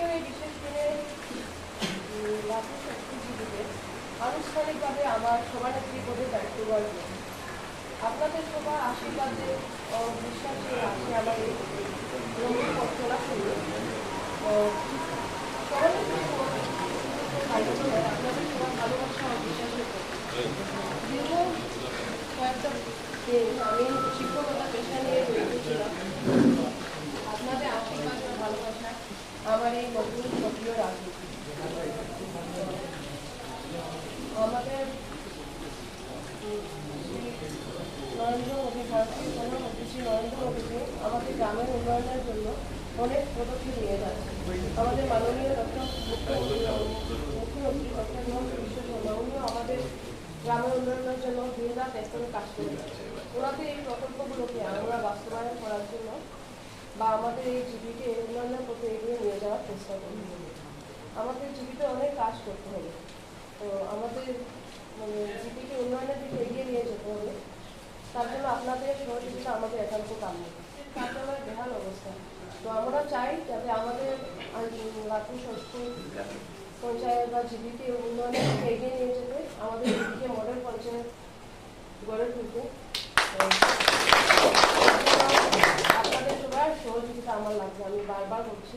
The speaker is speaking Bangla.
আজকের এই বিশেষ দিনে উম, রাজ্য আনুষ্ঠানিকভাবে আমার সভানেত্রী পদে দায়িত্ব গ্রহণ আপনাদের সবার আশীর্বাদে ও বিশ্বাসে আছে আমার এই লম্বা পথ চলা শুরু আপনাদের সবার ভালোবাসা ও বিশ্বাসের। দীর্ঘ কয়েকটা আমি শিক্ষকতা পেশা নিয়ে জড়িত ছিলাম আপনাদের আশীর্বাদ ও ভালোবাসা, আমার এই নতুন সক্রিয় রাজনীতি আমাদের নরেন্দ্র মোদী ভারতীয় প্রধানমন্ত্রী নরেন্দ্র মোদীজি আমাদের গ্রামের উন্নয়নের জন্য অনেক পদক্ষেপ নিয়ে যাচ্ছে। আমাদের মাননীয় ডক্টর মুখ্যমন্ত্রী ডক্টর হিমন্ত বিশ্ব শর্মা, উনিও আমাদের গ্রামের উন্নয়নের জন্য দিন রাত এক কাজ করে যাচ্ছে ওনাদের এই প্রকল্পগুলোকে আমরা বাস্তবায়ন করার জন্য বা আমাদের এই জীবিকে উন্নয়নের পথে এগিয়ে নিয়ে যাওয়ার চেষ্টা করি আমাদের জীবিতে অনেক কাজ করতে হবে। তো আমাদের মানে জীবিকে উন্নয়নের দিকে এগিয়ে নিয়ে যেতে হবে। তার জন্য আপনাদের সহযোগিতা আমাদের একান্ত কাম্য। কার্যালয়ের বেহাল অবস্থা। তো আমরা চাই যাতে আমাদের লাটু সংস্কৃতি পঞ্চায়েত বা জীবিকে উন্নয়নের দিকে এগিয়ে নিয়ে যেতে। আমাদের জীবিকে মডেল পঞ্চায়েত গড়ে তুলতে তো আপনাদের সবার সহযোগিতা আমার লাগবে। আমি বারবার বলছি